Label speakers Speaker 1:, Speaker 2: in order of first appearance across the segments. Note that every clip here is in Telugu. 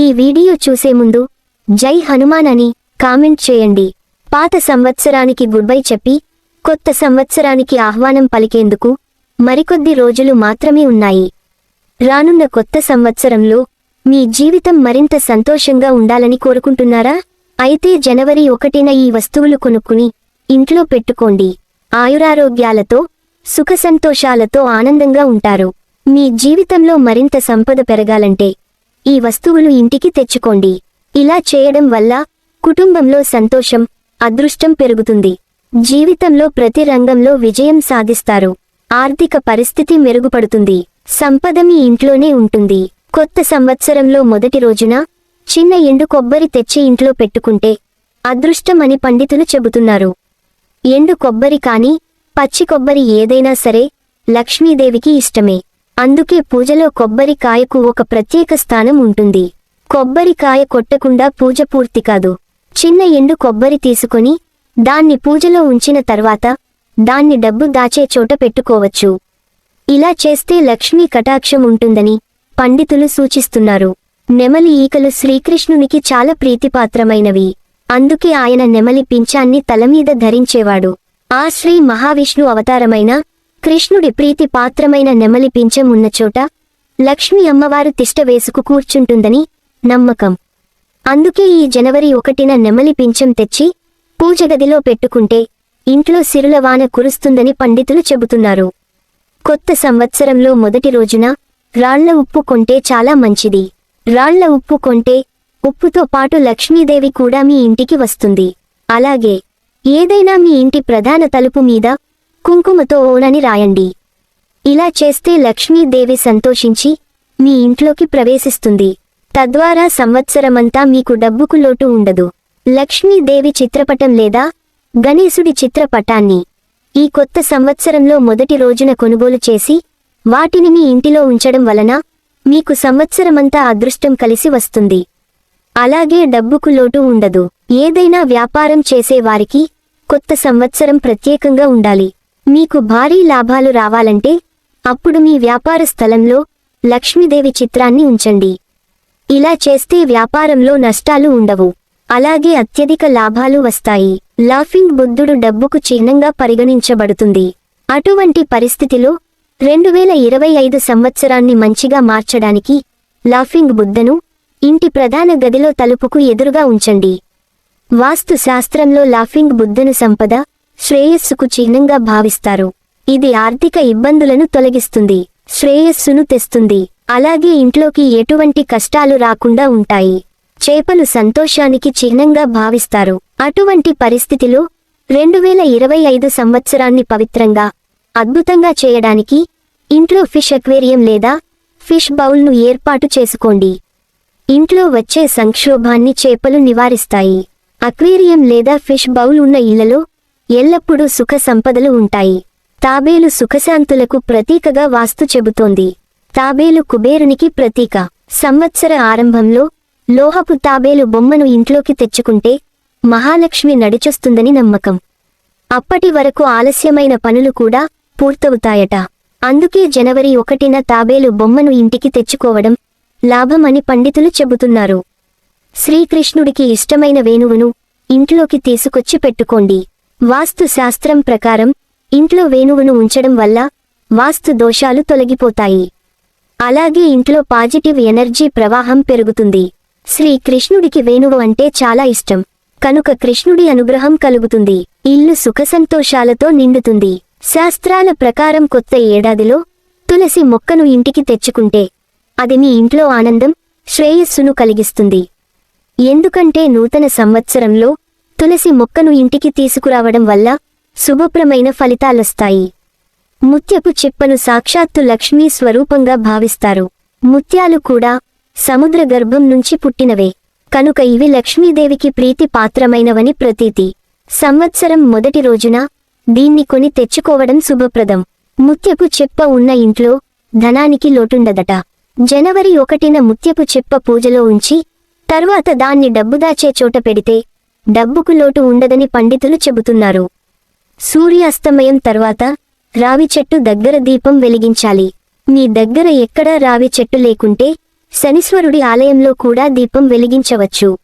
Speaker 1: ఈ వీడియో చూసే ముందు జై హనుమాన్ అని కామెంట్ చేయండి. పాత సంవత్సరానికి గుడ్ బై చెప్పి కొత్త సంవత్సరానికి ఆహ్వానం పలికేందుకు మరికొద్ది రోజులు మాత్రమే ఉన్నాయి. రానున్న కొత్త సంవత్సరంలో మీ జీవితం మరింత సంతోషంగా ఉండాలని కోరుకుంటున్నారా? అయితే జనవరి ఒకటిన ఈ వస్తువులు కొనుక్కుని ఇంట్లో పెట్టుకోండి. ఆయురారోగ్యాలతో సుఖసంతోషాలతో ఆనందంగా ఉంటారు. మీ జీవితంలో మరింత సంపద పెరగాలంటే ఈ వస్తువులు ఇంటికి తెచ్చుకోండి. ఇలా చేయడం వల్ల కుటుంబంలో సంతోషం అదృష్టం పెరుగుతుంది. జీవితంలో ప్రతి రంగంలో విజయం సాధిస్తారు. ఆర్థిక పరిస్థితి మెరుగుపడుతుంది. సంపద మీ ఇంట్లోనే ఉంటుంది. కొత్త సంవత్సరంలో మొదటి రోజున చిన్న ఎండు కొబ్బరి తెచ్చి ఇంట్లో పెట్టుకుంటే అదృష్టం అని పండితులు చెబుతున్నారు. ఎండు కొబ్బరి కాని పచ్చి కొబ్బరి ఏదైనా సరే లక్ష్మీదేవికి ఇష్టమే. అందుకే పూజలో కొబ్బరికాయకు ఒక ప్రత్యేక స్థానం ఉంటుంది. కొబ్బరికాయ కొట్టకుండా పూజ పూర్తి కాదు. చిన్న ఎండు కొబ్బరి తీసుకొని దాన్ని పూజలో ఉంచిన తర్వాత దాన్ని డబ్బు దాచే చోట పెట్టుకోవచ్చు. ఇలా చేస్తే లక్ష్మీ కటాక్షం ఉంటుందని పండితులు సూచిస్తున్నారు. నెమలి ఈకలు శ్రీకృష్ణునికి చాలా ప్రీతిపాత్రమైనవి. అందుకే ఆయన నెమలి పింఛాన్ని తలమీద ధరించేవాడు. ఆ శ్రీ మహావిష్ణు అవతారమైన కృష్ణుడి ప్రీతి పాత్రమైన నెమలి పించం ఉన్నచోట లక్ష్మి అమ్మవారు తిష్ట వేసుకు కూర్చుంటుందని నమ్మకం. అందుకే ఈ జనవరి ఒకటిన నెమలి పించం తెచ్చి పూజగదిలో పెట్టుకుంటే ఇంట్లో సిరుల వాన కురుస్తుందని పండితులు చెబుతున్నారు. కొత్త సంవత్సరంలో మొదటి రోజున రాళ్ళ ఉప్పు కొంటే చాలా మంచిది. రాళ్ళ ఉప్పు కొంటే ఉప్పుతో పాటు లక్ష్మీదేవి కూడా మీ ఇంటికి వస్తుంది. అలాగే ఏదైనా మీ ఇంటి ప్రధాన తలుపు మీద కుంకుమతో ఓనని రాయండి. ఇలా చేస్తే లక్ష్మీదేవి సంతోషించి మీ ఇంట్లోకి ప్రవేశిస్తుంది. తద్వారా సంవత్సరమంతా మీకు డబ్బుకు లోటు ఉండదు. లక్ష్మీదేవి చిత్రపటం లేదా గణేశుడి చిత్రపటాన్ని ఈ కొత్త సంవత్సరంలో మొదటి రోజున కొనుగోలు చేసి వాటిని మీ ఇంటిలో ఉంచడం వలన మీకు సంవత్సరమంతా అదృష్టం కలిసి వస్తుంది. అలాగే డబ్బుకు లోటు ఉండదు. ఏదైనా వ్యాపారం చేసేవారికి కొత్త సంవత్సరం ప్రత్యేకంగా ఉండాలి. మీకు భారీ లాభాలు రావాలంటే అప్పుడు మీ వ్యాపార స్థలంలో లక్ష్మీదేవి చిత్రాన్ని ఉంచండి. ఇలా చేస్తే వ్యాపారంలో నష్టాలు ఉండవు. అలాగే అత్యధిక లాభాలు వస్తాయి. లాఫింగ్ బుద్ధుడు డబ్బుకు చిహ్నంగా పరిగణించబడుతుంది. అటువంటి పరిస్థితిలో రెండు వేల ఇరవై ఐదు సంవత్సరాన్ని మంచిగా మార్చడానికి లాఫింగ్ బుద్ధను ఇంటి ప్రధాన గదిలో తలుపుకు ఎదురుగా ఉంచండి. వాస్తు శాస్త్రంలో లాఫింగ్ బుద్ధను సంపద శ్రేయస్సుకు చిహ్నంగా భావిస్తారు. ఇది ఆర్థిక ఇబ్బందులను తొలగిస్తుంది శ్రేయస్సును తెస్తుంది. అలాగే ఇంట్లోకి ఎటువంటి కష్టాలు రాకుండా ఉంటాయి. చేపలు సంతోషానికి చిహ్నంగా భావిస్తారు. అటువంటి పరిస్థితిలో రెండు వేల ఇరవై ఐదు సంవత్సరాన్ని పవిత్రంగా అద్భుతంగా చేయడానికి ఇంట్లో ఫిష్ అక్వేరియం లేదా ఫిష్ బౌల్ను ఏర్పాటు చేసుకోండి. ఇంట్లో వచ్చే సంక్షోభాన్ని చేపలు నివారిస్తాయి. అక్వేరియం లేదా ఫిష్ బౌల్ ఉన్న ఇళ్ళలో ఎల్లప్పుడూ సుఖ సంపదలు ఉంటాయి. తాబేలు సుఖశాంతులకు ప్రతీకగా వాస్తు చెబుతోంది. తాబేలు కుబేరునికి ప్రతీక. సంవత్సర ఆరంభంలో లోహపు తాబేలు బొమ్మను ఇంట్లోకి తెచ్చుకుంటే మహాలక్ష్మి నడిచొస్తుందని నమ్మకం. అప్పటి వరకు ఆలస్యమైన పనులు కూడా పూర్తవుతాయట. అందుకే జనవరి ఒకటిన తాబేలు బొమ్మను ఇంటికి తెచ్చుకోవడం లాభమని పండితులు చెబుతున్నారు. శ్రీకృష్ణుడికి ఇష్టమైన వేణువును ఇంట్లోకి తీసుకొచ్చి పెట్టుకోండి. వాస్తు శాస్త్రం ప్రకారం ఇంట్లో వేణువును ఉంచడం వల్ల వాస్తు దోషాలు తొలగిపోతాయి. అలాగే ఇంట్లో పాజిటివ్ ఎనర్జీ ప్రవాహం పెరుగుతుంది. శ్రీ కృష్ణుడికి వేణువు అంటే చాలా ఇష్టం. కనుక కృష్ణుడి అనుగ్రహం కలుగుతుంది. ఇల్లు సుఖసంతోషాలతో నిండుతుంది. శాస్త్రాల ప్రకారం కొత్త ఏడాదిలో తులసి మొక్కను ఇంటికి తెచ్చుకుంటే అది మీ ఇంట్లో ఆనందం శ్రేయస్సును కలిగిస్తుంది. ఎందుకంటే నూతన సంవత్సరంలో తులసి మొక్కను ఇంటికి తీసుకురావడం వల్ల శుభప్రమైన ఫలితాలొస్తాయి. ముత్యపు చిప్పను సాక్షాత్తు లక్ష్మీ స్వరూపంగా భావిస్తారు. ముత్యాలు కూడా సముద్ర గర్భం నుంచి పుట్టినవే. కనుక ఇవి లక్ష్మీదేవికి ప్రీతి పాత్రమైనవని ప్రతీతి. సంవత్సరం మొదటి రోజున దీన్ని కొని తెచ్చుకోవడం శుభప్రదం. ముత్యపు చెప్ప ఉన్న ఇంట్లో ధనానికి లోటుండదట. జనవరి ఒకటిన ముత్యపు చెప్ప పూజలో ఉంచి తరువాత దాన్ని డబ్బు దాచే చోట పెడితే డబ్బుకు లోటు ఉండదని పండితులు చెబుతున్నారు. సూర్యాస్తమయం తర్వాత రావి చెట్టు దగ్గర దీపం వెలిగించాలి. మీ దగ్గర ఎక్కడా రావి చెట్టు లేకుంటే శనీశ్వరుడి ఆలయంలో కూడా దీపం వెలిగించవచ్చు.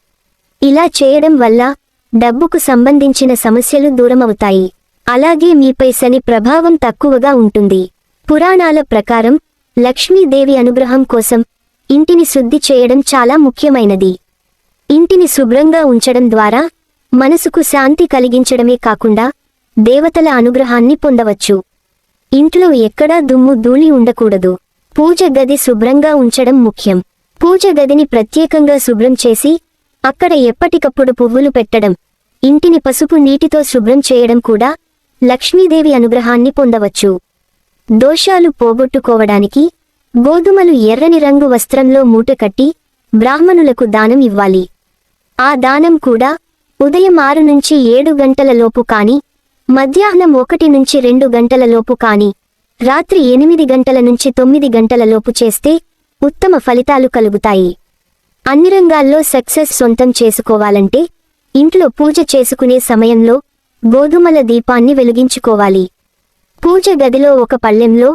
Speaker 1: ఇలా చేయడం వల్ల డబ్బుకు సంబంధించిన సమస్యలు దూరమవుతాయి. అలాగే మీపై శని ప్రభావం తక్కువగా ఉంటుంది. పురాణాల ప్రకారం లక్ష్మీదేవి అనుగ్రహం కోసం ఇంటిని శుద్ధి చేయడం చాలా ముఖ్యమైనది. ఇంటిని శుభ్రంగా ఉంచడం ద్వారా మనసుకు శాంతి కలిగించడమే కాకుండా దేవతల అనుగ్రహాన్ని పొందవచ్చు. ఇంట్లో ఎక్కడా దుమ్ము ధూళి ఉండకూడదు. పూజ గది శుభ్రంగా ఉంచడం ముఖ్యం. పూజ గదిని ప్రత్యేకంగా శుభ్రం చేసి అక్కడ ఎప్పటికప్పుడు పువ్వులు పెట్టడం ఇంటిని పసుపు నీటితో శుభ్రం చేయడం కూడా లక్ష్మీదేవి అనుగ్రహాన్ని పొందవచ్చు. దోషాలు పోగొట్టుకోవడానికి గోధుమలు ఎర్రని రంగు వస్త్రంలో మూటకట్టి బ్రాహ్మణులకు దానం ఇవ్వాలి. ఆ దానం కూడా ఉదయం ఆరు నుంచి ఏడు గంటల లోపు కాని మధ్యాహ్నం ఒకటి నుంచి రెండు గంటలలోపు కాని రాత్రి ఎనిమిది గంటల నుంచి తొమ్మిది గంటలలోపు చేస్తే ఉత్తమ ఫలితాలు కలుగుతాయి. అన్ని రంగాల్లో సక్సెస్ సొంతం చేసుకోవాలంటే ఇంట్లో పూజ చేసుకునే సమయంలో గోధుమల దీపాన్ని వెలిగించుకోవాలి. పూజ గదిలో ఒక పళ్ళెంలో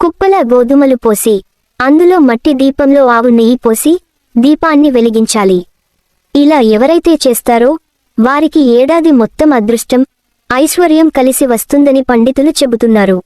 Speaker 1: కుప్పల గోధుమలు పోసి అందులో మట్టి దీపంలో ఆవు నెయ్యి పోసి దీపాన్ని వెలిగించాలి. ఇలా ఎవరైతే చేస్తారో వారికి ఏడాది మొత్తం అదృష్టం ఐశ్వర్యం కలిసి వస్తుందని పండితులు చెబుతున్నారు.